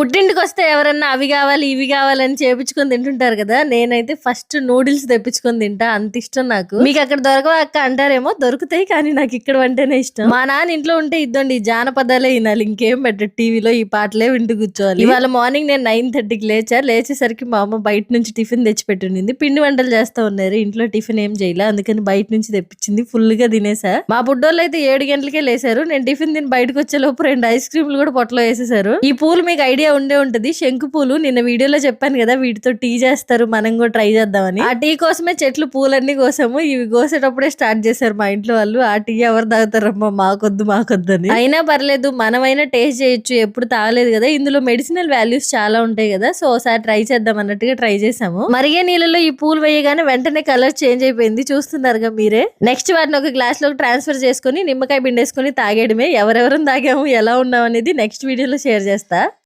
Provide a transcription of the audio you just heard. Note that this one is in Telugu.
పుట్టింటికి వస్తే ఎవరన్నా అవి కావాలి ఇవి కావాలని చేపించుకొని తింటుంటారు కదా నేనైతే ఫస్ట్ నూడిల్స్ తెప్పించుకొని తింటా అంత ఇష్టం నాకు. మీకు అక్కడ దొరకవా అక్క అంటారేమో దొరుకుతాయి కానీ నాకు ఇక్కడ వంటేనే ఇష్టం. మా నాన్న ఇంట్లో ఉంటే ఇద్దండి జానపదాలే వినాలి ఇంకేం పెట్టడు టీవీలో ఈ పాటలే వింటూ కూర్చోవాలి. ఇవాళ మార్నింగ్ నేను నైన్ థర్టీకి లేచా లేచేసరికి మా అమ్మ బయట నుంచి టిఫిన్ తెచ్చి పెట్టింది. పిండి వంటలు చేస్తా ఉన్నారు ఇంట్లో టిఫిన్ ఏం చేయలే అందుకని బయట నుంచి తెప్పించింది ఫుల్గా తినేసా. మా బుడ్డోళ్ళు అయితే ఏడు గంటలకే లేసారు నేను టిఫిన్ తిని బయటకు వచ్చే లోపు రెండు ఐస్ క్రీమ్లు కూడా పొట్టలో వేసేసారు. ఈ పూలు మీకు ఐడియా ఉండే ఉంటది. శంకు పూలు నిన్న వీడియోలో చెప్పాను కదా వీటితో టీ చేస్తారు మనం కూడా ట్రై చేద్దామని. ఆ టీ కోసమే చెట్లు పూలన్నీ కోసాము. ఇవి కోసేటప్పుడే స్టార్ట్ చేశారు మా ఇంట్లో వాళ్ళు. ఆ టీ ఎవరు తాగుతారమ్మా మాకొద్దు మాకొద్దు అని అయినా పర్లేదు మనమైనా టేస్ట్ చేయొచ్చు. ఎప్పుడు తాగలేదు కదా. ఇందులో మెడిసినల్ వాల్యూస్ చాలా ఉంటాయి కదా. సో ఒకసారి ట్రై చేద్దాం అన్నట్టుగా ట్రై చేసాము మరిగే నీళ్ళలో ఈ పూలు వేయగానే వెంటనే కలర్ చేంజ్ అయిపోయింది. చూస్తున్నారుగా మీరే. నెక్స్ట్ వాటిని ఒక గ్లాస్లోకి ట్రాన్స్ఫర్ చేసుకుని నిమ్మకాయ పిండేసుకుని తాగేయడమే. ఎవరెవరం తాగాము ఎలా ఉన్నాం అనేది నెక్స్ట్ వీడియోలో షేర్ చేస్తా.